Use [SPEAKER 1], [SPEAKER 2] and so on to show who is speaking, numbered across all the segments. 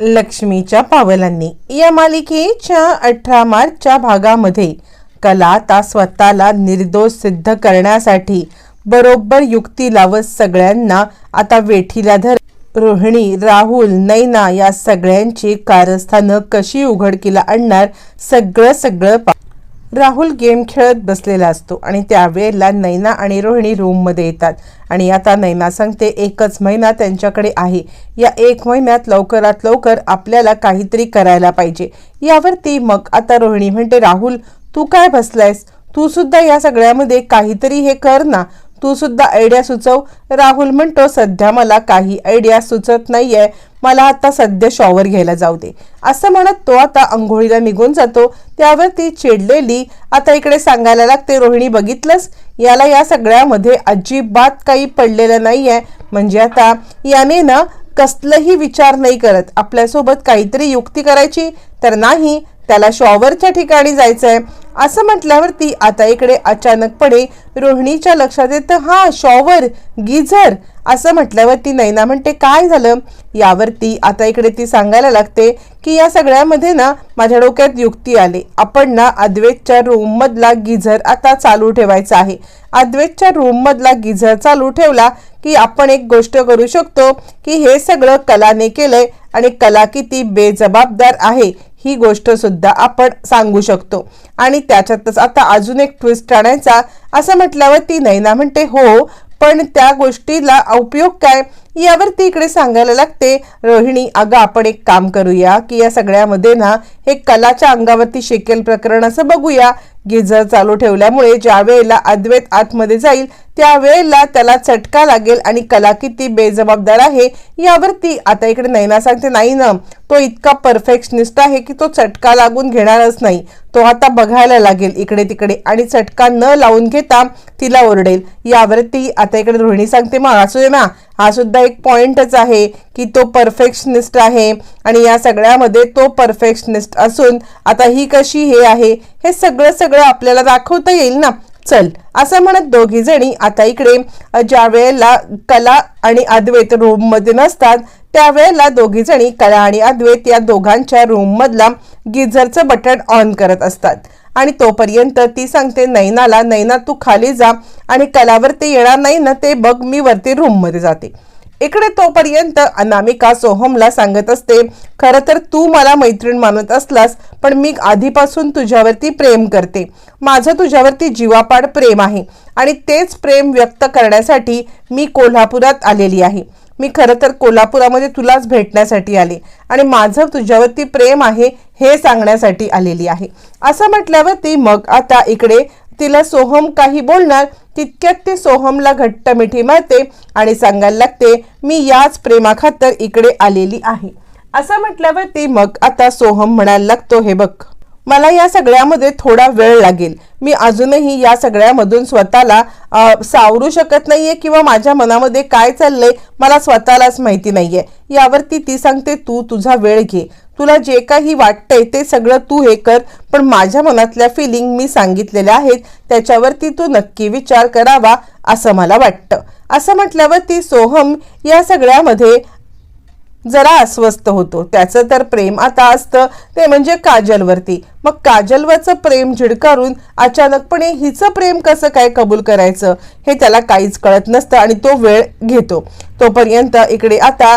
[SPEAKER 1] लक्ष्मीच्या पावलांनी. या मालिकेच्या अठरा मार्चच्या भागामध्ये कला आता स्वतःला निर्दोष सिद्ध करण्यासाठी बरोबर युक्ती लावत सगळ्यांना आता वेठीला धर. रोहिणी राहुल नैना या सगळ्यांची कारस्थानं कशी उघडकीला आणणार? सगळं सगळं पा राहुल गेम खेळत बसलेला असतो आणि त्यावेळेला नैना आणि रोहिणी रूममध्ये येतात. आणि आता नैना सांगते एकच महिना त्यांच्याकडे आहे. या एक महिन्यात लवकरात लवकर आपल्याला काहीतरी करायला पाहिजे. यावरती मग आता रोहिणी म्हणते राहुल तू काय बसलायस? तू सुद्धा या सगळ्यामध्ये काहीतरी हे कर ना. तू सुद्धा आयडिया सुचव. राहुल म्हणतो सध्या मला काही आयडिया सुचत नाहीये. मला आता सध्या शॉवर घ्यायला जाऊ दे. असं म्हणत तो आता आंघोळीला निघून जातो. त्यावर ती चिडलेली आता इकडे सांगायला लागते रोहिणी बघितलंस? याला या सगळ्यामध्ये अजिबात काही पडलेलं नाहीये. म्हणजे आता याने ना कसलंही विचार नाही करत. आपल्यासोबत काहीतरी युक्ती करायची. तर नाही त्याला शॉवरच्या ठिकाणी जायचंय. असं म्हटल्यावरती आता इकडे अचानकपणे रोहिणीच्या लक्षात येतं हा शॉवर गिझर असं म्हटल्यावरती नैना म्हणते काय झालं? यावरती आता इकडे ती सांगायला लागते की या सगळ्यामध्ये ना माझ्या डोक्यात युक्ती आली. आपण ना अद्वैतच्या रूममधला गीझर गिझर आता चालू ठेवायचा आहे. अद्वैतच्या रूममधला गीझर गिझर चालू ठेवला की आपण एक गोष्ट करू शकतो की हे सगळं कलाने केलंय आणि कला किती बेजबाबदार आहे ही गोष्ट सुद्धा आपण सांगू शकतो. आणि त्याच्यातच आता अजून एक ट्विस्ट आणायचा. असं म्हटल्यावर ती नैना म्हणते हो पण त्या गोष्टीला उपयोग काय? यावर ती इकडे सांगायला लागते रोहिणी अगं आपण एक काम करूया की या सगळ्यामध्ये ना हे कलाच्या अंगावरती शेकेल प्रकरण असं बघूया. गिझर चालू ठेवल्यामुळे ज्या वेळेला अद्वैत आतमध्ये जाईल त्यावेळेला त्याला चटका लागेल आणि कला किती बेजबाबदार आहे यावरती. आता इकडे नैना सांगते नाही ना तो इतका परफेक्शनिस्ट आहे की तो चटका लागून घेणारच नाही. तो आता बघायला लागेल इकडे तिकडे आणि चटका न लावून घेता तिला ओरडेल. यावरती आता इकडे रोहिणी सांगते मग असू दे ना हा सुद्धा एक पॉईंटच आहे की तो परफेक्शनिस्ट आहे आणि या सगळ्यामध्ये तो परफेक्शनिस्ट असून आता ही कशी हे आहे हे सगळं सगळं आपल्याला दाखवता येईल ना? चल असं म्हणत दोघी जणी आता इकडे ज्या वेळेला कला आणि अद्वैत रूममध्ये नसतात त्यावेळेला दोघी जणी कला आणि अद्वैत या दोघांच्या रूम मधला गिझरचं बटन ऑन करत असतात. आणि तोपर्यंत ती सांगते नैनाला नैना तू खाली जा आणि कलावर ते येणार नाही ना ते बघ मी वरती रूममध्ये जाते. इकडे तोपर्यंत अनामिका सोहमला सांगत असते खरं तर तू मला मैत्रीण मानत असलास पण मी आधीपासून तुझ्यावरती प्रेम करते. माझं तुझ्यावरती जीवापाड प्रेम आहे आणि तेच प्रेम व्यक्त करण्यासाठी मी कोल्हापुरात आलेली आहे. मी खरं तर कोल्हापुरामध्ये तुलाच भेटण्यासाठी आले आणि माझं तुझ्यावरती प्रेम आहे हे सांगण्यासाठी आलेली आहे. असं म्हटल्यावरती मग आता इकडे तिला सोहम काही बोलणार तितक्यात ते सोहमला घट्ट मिठी मारते आणि सांगायला लागते मी याच प्रेमाखातर इकडे आलेली आहे. असं म्हटल्यावर ती मग आता सोहम म्हणायला लागतो हे बघ मला या सगळ्यामध्ये थोडा वेळ लागेल. मी अजूनही या सगळ्यामधून स्वतःला सावरू शकत नाहीये किंवा माझ्या मनामध्ये काय चाललंय मला स्वतःलाच माहिती नाहीये. यावरती ती सांगते तू तुझा वेळ घे. तुला जे काही वाटतंय ते सगळं तू हे कर पण माझ्या मनातल्या फिलिंग मी सांगितलेल्या आहेत त्याच्यावरती तू नक्की विचार करावा असं मला वाटतं. असं म्हटल्यावर ती सोहम या सगळ्यामध्ये जरा अस्वस्थ होतो. त्याचं तर प्रेम आता असतं. ते म्हणजे काजलवरती. मग काजलवरचं प्रेम झिडकारून अचानकपणे हिचं प्रेम कसं काय कबूल करायचं हे त्याला काहीच कळत नसतं आणि तो वेळ घेतो. तोपर्यंत इकडे आता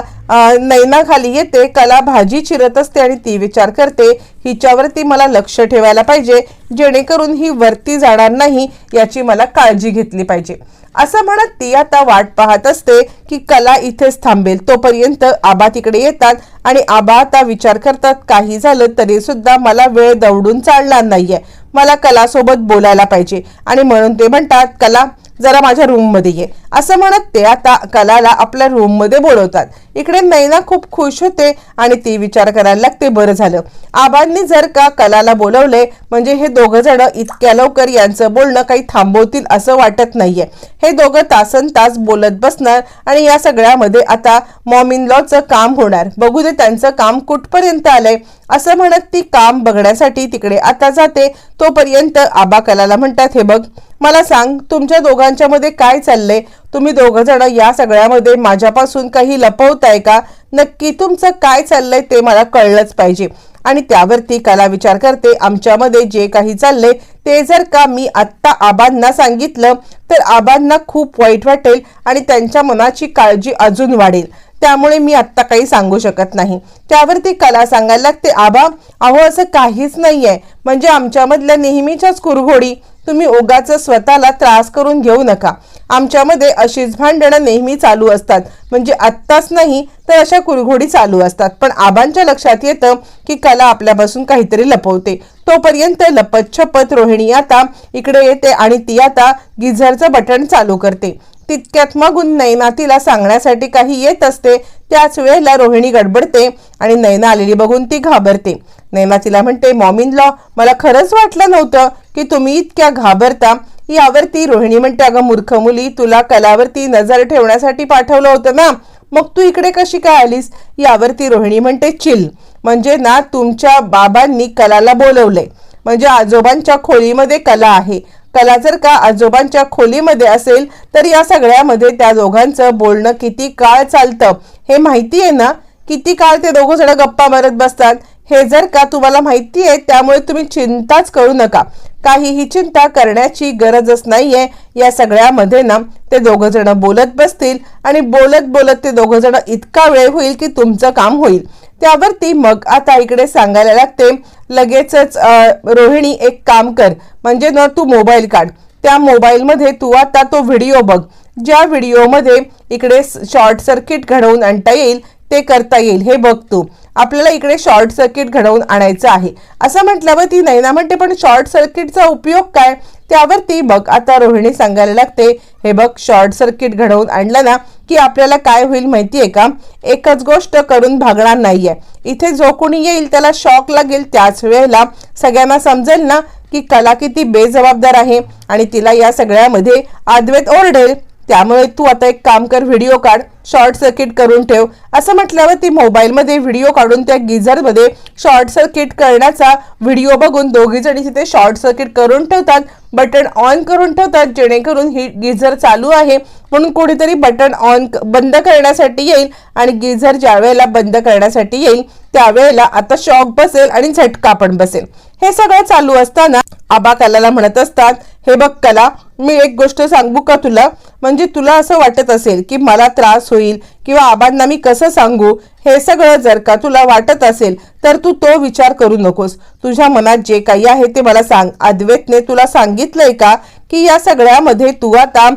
[SPEAKER 1] नैनाखाली येते कला भाजी चिरत असते आणि ती विचार करते हिच्यावरती मला लक्ष ठेवायला पाहिजे जेणेकरून ही वरती जाणार नाही याची मला काळजी घेतली पाहिजे. असं म्हणत ती आता वाट पाहत असते की कला इथेच थांबेल. तोपर्यंत आबा तिकडे येतात आणि आबा आता विचार करतात काही झालं तरी सुद्धा मला वेळ दवडून चालणार नाहीये. मला कलासोबत बोलायला पाहिजे. आणि म्हणून ते म्हणतात कला जरा माझ्या रूममध्ये ये. असं म्हणत ते आता कलाला आपल्या रूममध्ये बोलवतात. इकडे नैना खूप खुश होते आणि ती विचार करायला लागते बरं झालं. आबांनी जर का कलाला बोलवले म्हणजे हे दोघं जण इतक्या लवकर यांचं बोलणं काही थांबवतील असं वाटत नाहीये. हे दोघं तासन तास बोलत बसणार आणि या सगळ्यामध्ये आता मॉम इन लॉचं काम होणार. बघू दे त्यांचं काम कुठपर्यंत आलंय. असं म्हणत ती काम बघण्यासाठी तिकडे आता जाते. तोपर्यंत आबा कलाला म्हणतात हे बघ मला सांग तुमच्या दोघांच्या मध्ये काय चाललंय? तुम्ही दोघं जण या सगळ्यामध्ये माझ्यापासून काही लपवताय का? नक्की तुमचं काय चाललंय ते मला कळलंच पाहिजे. आणि त्यावरती कला विचार करते आमच्यामध्ये जे काही चाललंय ते जर का मी आत्ता आबांना सांगितलं तर आबांना खूप वाईट वाटेल आणि त्यांच्या मनाची काळजी अजून वाढेल. त्यामुळे मी आत्ता काही सांगू शकत नाही. त्यावरती कला सांगायला लागते आबा अहो असं काहीच नाही आहे म्हणजे आमच्यामधल्या नेहमीच्याच कुरघोडी. तुम्ही ओगाचं स्वतःला त्रास करून घेऊ नका. आमच्यामध्ये अशीच भांडणं नेहमी चालू असतात. म्हणजे आत्ताच नाही तर अशा कुरघोडी चालू असतात. पण आबांच्या लक्षात येतं की कला आपल्यापासून काहीतरी लपवते. तोपर्यंत लपत छपत रोहिणी आता इकडे येते आणि ती आता गिझरचं बटन चालू करते. तितक्यात मगून नैना तिला सांगण्यासाठी काही येत असते त्याच वेळेला रोहिणी गडबडते आणि नैना आलेली बघून ती घाबरते. नैना तिला म्हणते मॉमिन लॉ मला खरंच वाटलं नव्हतं की तुम्ही इतक्या घाबरता. यावरती रोहिणी म्हणते अगं मूर्ख मुली तुला कलावरती नजर ठेवण्यासाठी पाठवलं होतं ना मग तू इकडे कशी काय आलीस? यावरती रोहिणी म्हणते चिल म्हणजे ना तुमच्या बाबांनी कलाला बोलवलंय. म्हणजे आजोबांच्या खोलीमध्ये कला आहे. कला जर का आजोबांच्या खोलीमध्ये असेल तर या सगळ्यामध्ये त्या दोघांचं बोलणं किती काळ चालतं? हे माहिती आहे ना? किती काळ ते दोघं जण गप्पा मारत बसतात? हे जर का तुम्हाला माहिती आहे त्यामुळे तुम्ही चिंताच करू नका. काहीही चिंता करण्याची गरजच नाहीये. या सगळ्यामध्ये ना ते दोघं जण बोलत बसतील आणि बोलत बोलत ते दोघं जण इतका वेळ होईल की तुमचं काम होईल. त्यावरती मग आता इकडे सांगायला लागते लगेचच रोहिणी एक काम कर. म्हणजे ना तू मोबाईल काढ. त्या मोबाईलमध्ये तू आता तो व्हिडिओ बघ. ज्या व्हिडिओमध्ये इकडे शॉर्ट सर्किट घडवून आणता येईल ते करता येईल. हे बघ तू. आपल्याला इकडे शॉर्ट सर्किट घडवून आणायचं आहे. असं म्हटल्यावर ती नैना म्हणते पण शॉर्ट सर्किटचा उपयोग काय? त्यावरती बघ. आता रोहिणी सांगायला लागते हे बघ शॉर्ट सर्किट घडवून आणलं ना की आपल्याला काय होईल माहिती आहे का? एकच गोष्ट करून भागणार नाहीये. इथे जो कोणी येईल त्याला शॉक लागेल. त्याच वेळेला सगळ्यांना समजेल ना की कला किती बेजबाबदार आहे आणि तिला या सगळ्यामध्ये आदवेत ओरडेल. त्यामुळे तू आता एक काम कर व्हिडिओ काढ शॉर्ट सर्किट करून ठेव. असं म्हटल्यावर ती मोबाईलमध्ये व्हिडिओ काढून त्या गिझरमध्ये शॉर्ट सर्किट करण्याचा व्हिडिओ बघून दोघी जणी तिथे शॉर्ट सर्किट करून ठेवतात बटन ऑन करून ठेवतात जेणेकरून ही गिझर चालू आहे. म्हणून कोणीतरी बटन ऑन बंद करण्यासाठी येईल आणि गिझर ज्या वेळेला बंद करण्यासाठी येईल त्यावेळेला आता शॉक बसेल आणि झटका पण बसेल. हे सगळं चालू असताना आबा कलाला म्हणत असतात हे बघ कला मी एक गोष्ट सांगू का तुला? म्हणजे तुला असं वाटत असेल की मला त्रास होईल किंवा आबांना मी कसं सांगू? हे सगळं जर का तुला वाटत असेल तर तू तो विचार करू नकोस. तुझ्या मनात जे काही आहे ते मला सांग. अद्वैतने तुला सांगितलंय का की या सगळ्यामध्ये तू आता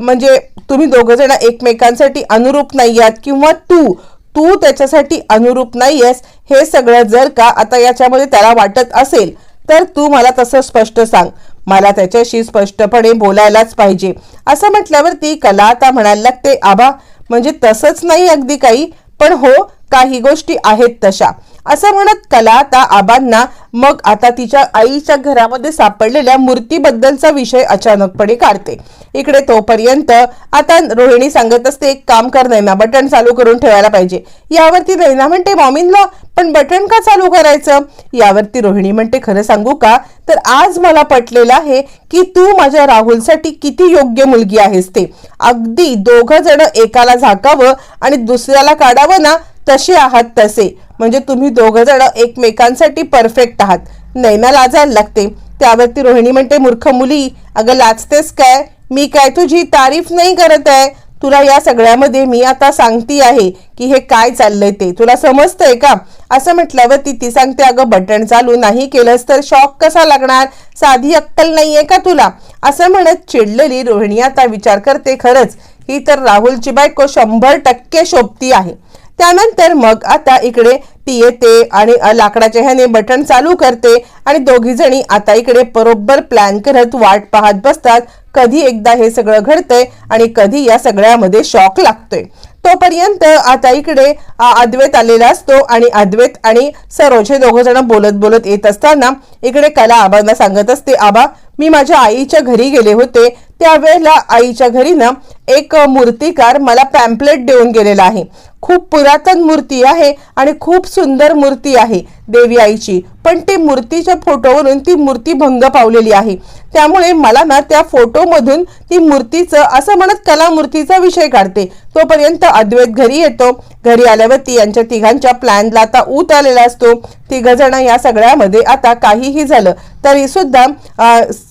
[SPEAKER 1] म्हणजे तुम्ही दोघं जण एकमेकांसाठी अनुरूप नाही आहात किंवा तू तू त्याच्यासाठी अनुरूप नाहीयेस हे सगळं जर का आता याच्यामध्ये त्याला वाटत असेल तर तू मला तसं स्पष्ट सांग. मला त्याच्याशी स्पष्टपणे बोलायलाच पाहिजे. असं म्हटल्यावर ती कला आता म्हणायला लागते आबा म्हणजे तसंच नाही अगदी काही पण हो काही गोष्टी आहेत तशा. असं म्हणत कला आता आबांना मग आता तिच्या आईच्या घरामध्ये सापडलेल्या मूर्तीबद्दलचा विषय अचानकपणे काढते. इकडे तोपर्यंत आता रोहिणी सांगत असते एक काम कर नैना बटन चालू करून ठेवायला पाहिजे. यावरती नैना म्हणते मॉमिनला पण बटन का चालू करायचं? यावरती रोहिणी म्हणते खरं सांगू का? तर आज मला पटलेलं आहे की तू माझ्या राहुलसाठी किती योग्य मुलगी आहेस ते. अगदी दोघं जण एकाला झाकावं आणि दुसऱ्याला काढावं ना तसे आहात तसे. म्हणजे तुम्ही दोघं जण एकमेकांसाठी परफेक्ट आहात. नैना लाजायला लागते. त्यावरती रोहिणी म्हणते मूर्ख मुली अगं लाजतेस काय? मी काय तुझी तारीफ नाही करत आहे? तुला या सगळ्यामध्ये मी आता सांगती आहे की हे काय चाललंय ते. तुला समजतंय का? असं म्हटल्यावर ती ती सांगते अगं बटन चालू नाही केलंस तर शॉक कसा लागणार? साधी अक्कल नाहीये का तुला? असं म्हणत चिडलेली रोहिणी आता विचार करते खरंच ही तर राहुलची बायको शंभर टक्के शोभती आहे. त्यानंतर मग आता इकडे ती येते आणि लाकडाच्या ह्याने बटन चालू करते आणि दोघी जणी आता इकडे बरोबर प्लॅन करत वाट पाहत बसतात. कधी एकदा हे सगळं घडतंय आणि कधी या सगळ्यामध्ये शॉक लागतोय. तोपर्यंत आता इकडे अद्वैत आलेला असतो आणि अद्वैत आणि सरोज हे दोघं जण बोलत बोलत येत असताना इकडे कला आबांना सांगत असते आबा मी माझ्या आईच्या घरी गेले होते. त्यावेळेला आईच्या घरी ना एक मूर्तिकार मला पॅम्पलेट देऊन गेलेला आहे. खूप पुरातन मूर्ती आहे आणि खूप सुंदर मूर्ती आहे देवी आईची. पण ती मूर्तीच्या फोटोवरून ती मूर्ती भंग पावलेली आहे. त्यामुळे मला ना त्या फोटोमधून ती मूर्तीचं असं म्हणत कला मूर्तीचा विषय काढते. तोपर्यंत अद्वैत घरी येतो. घरी आल्यावरती यांच्या तिघांच्या प्लॅनला आता ऊत आलेला असतो. तिघ जण या सगळ्यामध्ये आता काहीही झालं तरी सुद्धा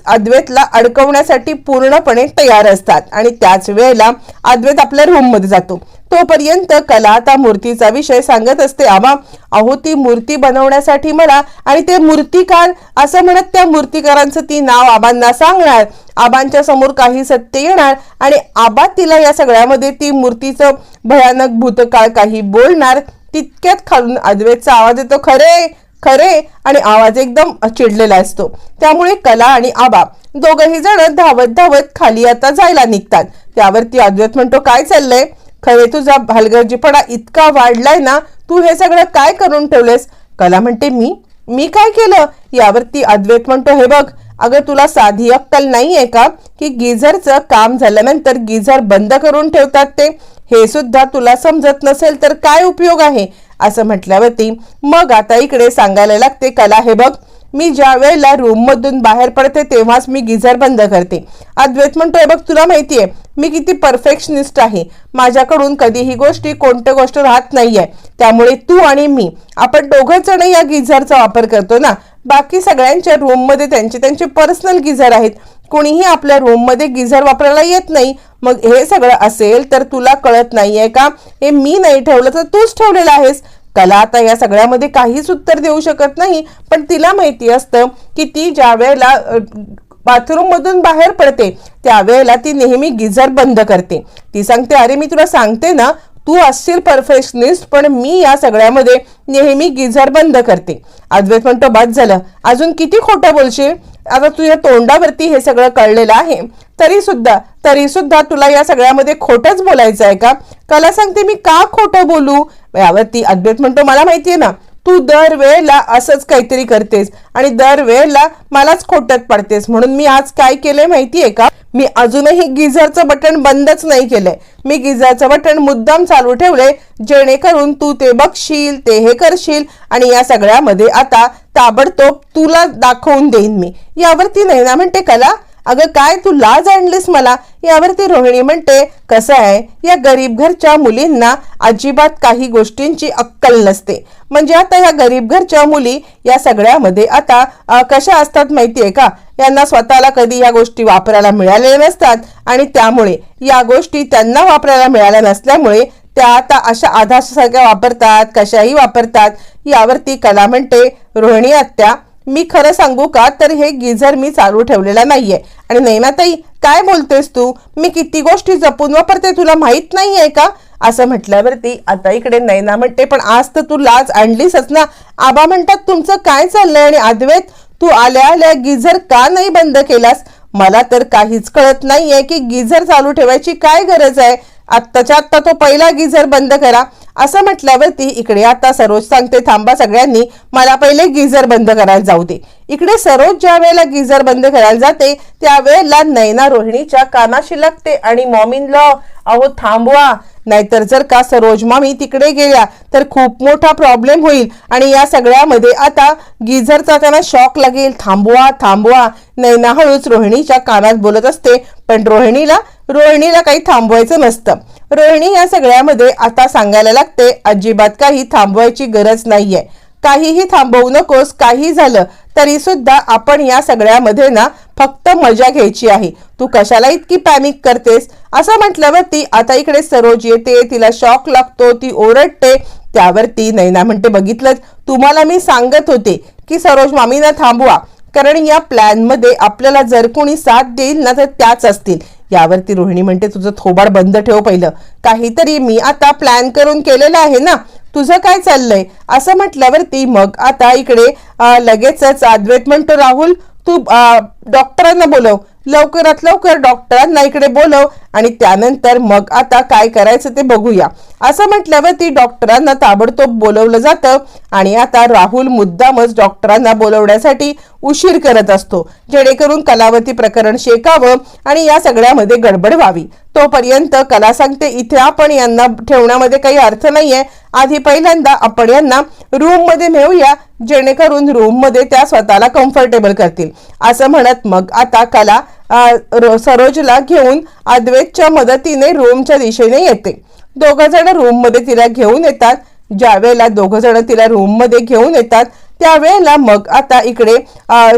[SPEAKER 1] अद्वैतला अडकवण्यासाठी पूर्णपणे तयार असतात. आणि त्याच वेळेला अद्वैत आपल्या रूममध्ये जातो. तोपर्यंत कला आता मूर्तीचा विषय सांगत असते. आबा अहो ती मूर्ती बनवण्यासाठी मला आणि ते मूर्तिकार असं म्हणत त्या मूर्तिकारांचं ती नाव आबांना सांगणार. आबांच्या समोर काही सत्य येणार आणि आबा तिला या सगळ्यामध्ये ती मूर्तीचं भयानक भूतकाळ काही बोलणार तितक्यात खालून अद्वैतचा आवाज येतो खरे खरे आणि आवाज एकदम चिडलेला असतो. त्यामुळे कला आणि आबा दोघही जण धावत धावत खाली आता जायला निघतात. त्यावरती अद्वैत म्हणतो काय चाललंय? खरे तुझा हलगर्जीपणा इतका वाढलाय ना तू हे सगळं काय करून ठेवलेस? कला म्हणते मी? मी काय केलं? यावरती अद्वैत म्हणतो हे बघ अगं तुला साधी अक्कल नाहीये का की गिझरचं काम झाल्यानंतर गिझर बंद करून ठेवतात ते? हे सुद्धा तुला समजत नसेल तर काय उपयोग आहे? असं म्हटल्यावरती मग आता इकडे सांगायला लागते कला हे बघ मी ज्या वेळेला रूम मधून बाहेर पडते तेव्हाच मी गिझर बंद करते. अद्वैत म्हणतोय बघ तुला माहितीये मी किती परफेक्शनिस्ट आहे. माझ्याकडून कधीही गोष्टी कोणत्या गोष्ट राहत नाहीये. त्यामुळे तू आणि मी आपण दोघं जण या गिझरचा वापर करतो ना. बाकी सगळ्यांच्या रूममध्ये त्यांचे त्यांचे पर्सनल गिझर आहेत. कोणीही आपल्या रूममध्ये गिझर वापरायला येत नाही. मग हे सगळं असेल तर तुला कळत नाहीये का? हे मी नाही ठेवलं तर तूच ठेवलेलं आहेस. कला आता या सगळ्यामध्ये काहीच उत्तर देऊ शकत नाही पण तिला माहिती असतं की ती ज्या वेळेला बाथरूम मधून बाहेर पडते त्यावेळेला ती नेहमी गिझर बंद करते. ती सांगते अरे मी तुला सांगते ना तू असशील परफेक्शनिस्ट पण मी या सगळ्यामध्ये नेहमी गिझर बंद करते. अद्वैत म्हणतो बाद झालं. अजून किती खोटं बोलशील? आता तुझ्या तोंडावरती हे सगळं कळलेलं आहे. तरी सुद्धा तरी सुद्धा तुला या सगळ्यामध्ये खोटंच बोलायचं आहे का? कला सांगते मी का खोटं बोलू? यावरती अद्वैत म्हणतो मला माहिती आहे ना. तू दर वेळेला असंच काहीतरी करतेस आणि दर वेळेला मलाच खोट्यात पडतेस. म्हणून मी आज काय केलंय माहितीये का? मी अजूनही गिझरचं बटन बंदच नाही केलंय. मी गिझरचं बटन मुद्दाम चालू ठेवले जेणेकरून तू ते बघशील ते हे करशील आणि या सगळ्यामध्ये आता ताबडतोब तुला दाखवून देईन मी. यावरती नैना म्हणते कला अगं काय तू लाज आणलीस मला? यावरती रोहिणी म्हणते कसं आहे? या गरीब घरच्या मुलींना अजिबात काही गोष्टींची अक्कल नसते. म्हणजे आता या गरीब घरच्या मुली या सगळ्यामध्ये आता कशा असतात माहितीये का? यांना स्वतःला कधी या गोष्टी वापरायला मिळालेल्या नसतात आणि त्यामुळे या गोष्टी त्यांना वापरायला मिळाल्या नसल्यामुळे त्या आता अशा आधासारख्या वापरतात कशाही वापरतात. यावरती कला म्हणते रोहिणी आत्या मी खरं सांगू का? तर हे गिझर मी चालू ठेवलेला नाहीये. आणि नैनाताई काय बोलतेस तू? मी किती गोष्टी जपून वापरते तुला माहीत नाहीये का? असं म्हटल्यावरती आता इकडे नैना म्हणते पण आज तर तू लाज आणलीसच ना. आबा म्हणतात तुमचं काय चाललंय आणि आदवेत तू आल्या आल्या गिझर का नाही बंद केलास? मला तर काहीच कळत नाहीये की गिझर चालू ठेवायची काय गरज आहे? आत्ताच्या आत्ता तो पहिला गिझर बंद करा. असं म्हटल्यावरती इकडे आता सरोज सांगते थांबा सगळ्यांनी मला पहिले गिझर बंद करायला जाऊ दे. इकडे सरोज ज्या वेळेला गिझर बंद करायला जाते त्यावेळेला नैना रोहिणीच्या कानाशी लागते आणि मॉमीनला अहो थांबवा नाहीतर जर का सरोज मामी तिकडे गेल्या तर खूप मोठा प्रॉब्लेम होईल. आणि या सगळ्यामध्ये आता गिझरचा त्यांना शॉक लागेल थांबवा थांबवा. नैना हळूच रोहिणीच्या कानात बोलत असते पण रोहिणीला रोहिणीला काही थांबवायचं नसतं. रोहिणी या सगळ्यामध्ये आता सांगायला लागते अजिबात काही थांबवायची गरज नाहीये. काहीही थांबवू नकोस काही झालं तरी सुद्धा आपण या सगळ्यामध्ये ना फक्त मजा घ्यायची आहे. तू कशाला इतकी पॅनिक करतेस? असं म्हटल्यावरती आता इकडे सरोज येते तिला शॉक लागतो ती ओरडते. त्यावरती नैना म्हणते बघितलंच तुम्हाला मी सांगत होते की सरोज मामीना थांबवा. कारण या प्लॅनमध्ये आपल्याला जर कोणी साथ देईल ना तर त्याच असतील. यावरती रोहिणी म्हणते तुझं थोबाड बंद ठेव पहिलं. काहीतरी मी आता प्लॅन करून केलेलं आहे ना. तुझं काय चाललंय? असं म्हटल्यावरती मग आता इकडे लगेचच अद्वैत म्हणतो राहुल तू डॉक्टरांना बोलव. लवकरात लवकर डॉक्टरांना इकडे बोलव आणि त्यानंतर मग आता काय करायचं ते बघूया. असं म्हटल्यावर ती डॉक्टरांना ताबडतोब बोलवलं जातं आणि आता राहुल मुद्दामच डॉक्टरांना बोलवण्यासाठी उशीर करत असतो. जेणेकरून कलावती प्रकरण शेकावं आणि या सगळ्यामध्ये गडबड व्हावी. तोपर्यंत कला सांगते इथे आपण यांना ठेवण्यामध्ये काही अर्थ नाहीये. आधी पहिल्यांदा आपण यांना रूममध्ये नेऊया जेणेकरून रूममध्ये त्या स्वतःला कम्फर्टेबल करतील. असं म्हणत मग आता कला सरोजला घेऊन अद्वैतच्या मदतीने रूमच्या दिशेने येते. दोघ जण रूममध्ये तिला घेऊन येतात. ज्या वेळेला दोघ जण तिला रूममध्ये घेऊन येतात त्यावेळेला मग आता इकडे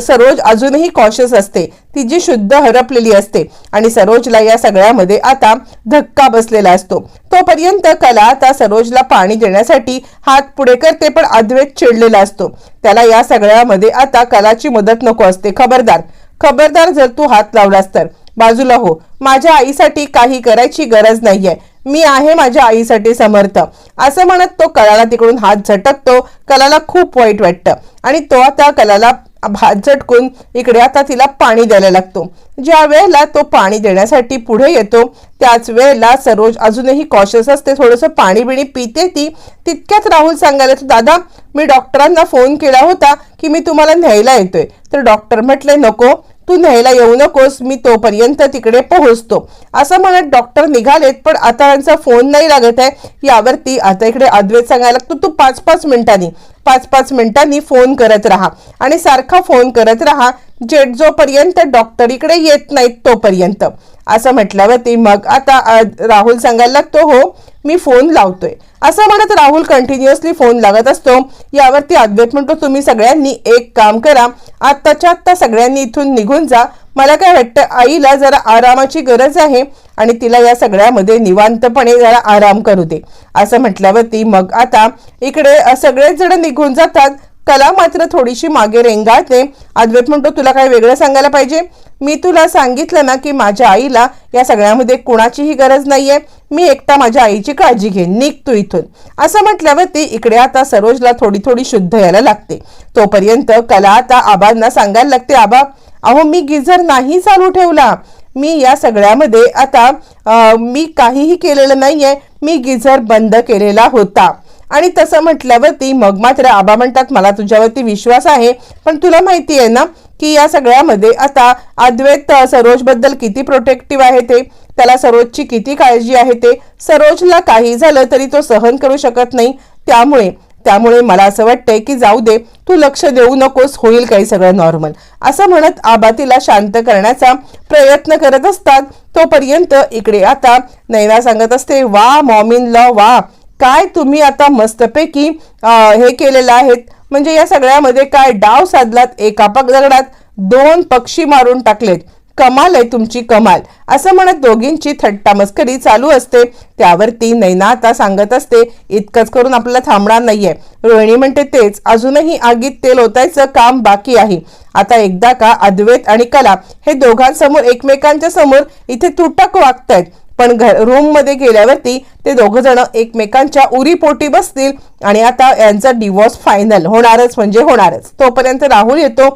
[SPEAKER 1] सरोज अजूनही कॉशियस असते. ती जी शुद्ध हरपलेली असते आणि सरोजला या सगळ्यामध्ये आता धक्का बसलेला असतो. तोपर्यंत कला आता सरोजला पाणी देण्यासाठी हात पुढे करते पण अद्वैत चिडलेला असतो. त्याला या सगळ्यामध्ये आता कलाची मदत नको असते खबरदार. खबरदार जर तू हात लावलास तर. बाजूला हो. माझ्या आईसाठी काही करायची गरज नाहीये. मी आहे माझ्या आईसाठी समर्थ. असं म्हणत तो कलाला तिकडून हात झटकतो. कलाला खूप वाईट वाटतं. आणि तो आता कलाला भात झटकून इकडे आता तिला पाणी द्यायला लागतो. ज्या वेळेला तो पाणी देण्यासाठी पुढे येतो त्याच वेळेला सरोज अजूनही कॉशियस असते थोडंसं पाणी बिणी पिते ती. तितक्यात राहुल सांगायला येतो, दादा मी डॉक्टरांना फोन केला होता की मी तुम्हाला न्यायला येतोय. तर डॉक्टर म्हटले नको तू न्यायला येऊ नकोस मी तोपर्यंत तिकडे पोहोचतो. असं म्हणत डॉक्टर निघालेत पण आता त्यांचा फोन नाही लागत आहे. यावरती आता इकडे अद्वैत सांगायला लागतो तू पाच पाच मिनिटांनी पाच पाच मिनिटांनी फोन करत राहा. आणि सारखा फोन करत राहा जेट जोपर्यंत डॉक्टर इकडे येत नाहीत तोपर्यंत. असं म्हटल्यावरती मग आता राहुल सांगायला लागतो हो मी फोन लावतोय. असं म्हणत राहुल कंटिन्युअसली फोन लागत असतो. यावरती अद्वैत म्हणतो तुम्ही सगळ्यांनी एक काम करा आत्ताच्या आत्ता सगळ्यांनी इथून निघून जा मला काय वाटतं आईला जरा आरामाची गरज आहे आणि तिला या सगळ्यामध्ये निवांतपणे जरा आराम करू दे. असं म्हटल्यावरती मग आता इकडे सगळेच जण निघून जातात. कला मात्र थोडीशी मागे रेंगाळते. अद्वैत म्हणतो तुला काय वेगळं सांगायला पाहिजे? मी तुला सांगितलं ना की माझ्या आईला या सगळ्यामध्ये कोणाचीही गरज नाहीये. मी एकटा माझ्या आईची काळजी घेईन. निघ तू इथून. असं म्हटल्यावर ती इकडे आता सरोजला थोडी थोडी शुद्ध यायला लागते. तोपर्यंत कला आता आबांना सांगायला लागते आबा अहो मी गिझर नाही चालू ठेवला. मी या सगळ्यामध्ये आता मी काहीही केलेलं नाहीये. मी गिझर बंद केलेला होता. आणि तसं म्हटल्यावरती मग मात्र आबा म्हणतात मला तुझ्यावरती विश्वास आहे पण तुला माहिती आहे ना की या सगळ्यामध्ये आता अद्वैत सरोजबद्दल किती प्रोटेक्टिव्ह आहे ते त्याला सरोजची किती काळजी आहे ते सरोजला काही झालं तरी तो सहन करू शकत नाही. त्यामुळे त्यामुळे मला असं वाटतंय की जाऊ दे तू लक्ष देऊ नकोस होईल काही सगळं नॉर्मल असं म्हणत आबा तिला शांत करण्याचा प्रयत्न करत असतात. तोपर्यंत इकडे आता नैना सांगत असते वा मॉमिन ल वा काय तुम्ही आता मस्तपैकी हे केलेलं आहेत? म्हणजे या सगळ्यामध्ये काय डाव साधलात एका पग दगडात दोन पक्षी मारून टाकलेत. कमाल आहे तुमची कमाल. असं म्हणत दोघींची थट्टा मस्करी चालू असते. त्यावरती नैना आता सांगत असते इतकंच करून आपल्याला थांबणार नाहीये. रोहिणी म्हणते तेच अजूनही आगीत तेल ओतायचं काम बाकी आहे. आता एकदा का अद्वैत आणि कला हे दोघांसमोर एकमेकांच्या समोर इथे तुटक वागतायत. पण घर रूममध्ये गेल्यावरती ते दोघ जण एकमेकांच्या उरीपोटी बसतील आणि आता यांचा डिवोर्स फायनल होणारच म्हणजे होणारच. तोपर्यंत राहुल येतो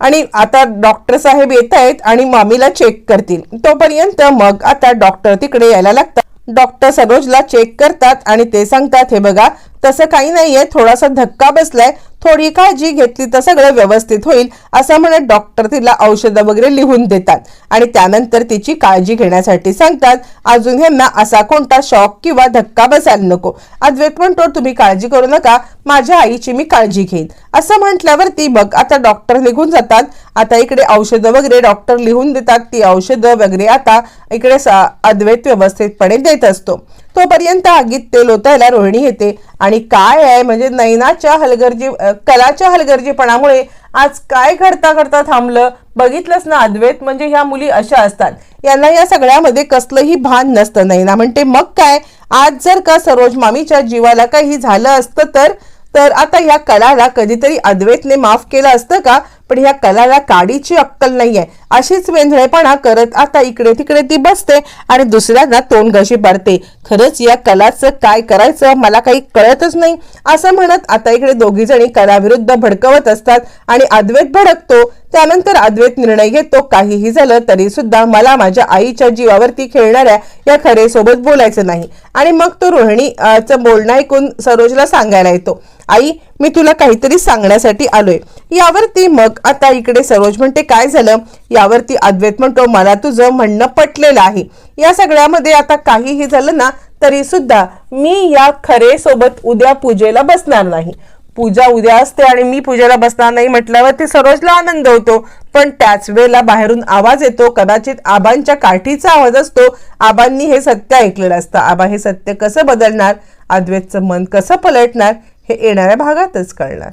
[SPEAKER 1] आणि आता डॉक्टर साहेब येत आहेत आणि मामीला चेक करतील. तोपर्यंत मग आता डॉक्टर तिकडे यायला लागतात. डॉक्टर सरोजला चेक करतात आणि ते सांगतात हे बघा तसं काही नाहीये थोडासा धक्का बसलाय थोडी काळजी घेतली तर सगळं व्यवस्थित होईल असं म्हणत डॉक्टर तिला औषधं वगैरे लिहून देतात. आणि त्यानंतर तिची काळजी घेण्यासाठी सांगतात अजून ह्यांना असा कोणता शॉक किंवा धक्का बसायला नको. अद्वैत म्हणतो तुम्ही काळजी करू नका माझ्या आईची मी काळजी घेईन. असं म्हटल्यावरती मग आता डॉक्टर निघून जातात. आता इकडे औषधं वगैरे डॉक्टर लिहून देतात. ती औषधं वगैरे आता इकडे अद्वैत व्यवस्थितपणे देत असतो. तोपर्यंत आगीत तेल ओतायला रोहिणी येते. आणि काय आहे? म्हणजे नैनाच्या हलगर्जी कलाच्या हलगर्जीपणामुळे आज काय करता करता थांबलं बघितलंच ना अद्वैत म्हणजे ह्या मुली अशा असतात. यांना या सगळ्यामध्ये कसलंही भान नसतं. नैना म्हणते मग काय? आज जर का सरोज मामीच्या जीवाला काही झालं असतं तर? तर आता ह्या कलाला कधीतरी अद्वैतने माफ केलं असतं का? पण ह्या कलाला काडीची अक्कल नाहीये. अशीच वेंधळेपणा करत आता इकडे तिकडे ती बसते आणि दुसऱ्यांना तोंड घशी पडते. खरंच या कलाचं काय करायचं मला काही कळतच नाही. असं म्हणत आता इकडे दोघी जणी कलाविरुद्ध भडकवत असतात आणि अद्वैत भडकतो. त्यानंतर अद्वैत निर्णय घेतो. काहीही झालं तरी सुद्धा मला माझ्या आईच्या जीवावरती खेळणाऱ्या या खरे सोबत बोलायचं नाही. आणि मग तो रोहिणी चं बोलणं ऐकून सरोजला सांगायला येतो. आई मी तुला काहीतरी सांगण्यासाठी आलोय. यावरती मग आता इकडे सरोज म्हणते काय झालं? यावरती अद्वैत म्हणतो मला तुझं म्हणणं पटलेलं आहे. या सगळ्यामध्ये आता काहीही झालं ना तरी सुद्धा मी या खरे सोबत उद्या पूजेला बसणार नाही. पूजा उद्या असते आणि मी पूजेला बसणार नाही म्हटल्यावर ते सरोजला आनंद होतो. पण त्याच वेळेला बाहेरून आवाज येतो कदाचित आबांच्या काठीचा आवाज असतो. आबांनी हे सत्य ऐकलेलं असतं. आबा हे सत्य कसं बदलणार? अद्वैतचं मन कसं पलटणार? हे येणाऱ्या भागातच कळणार.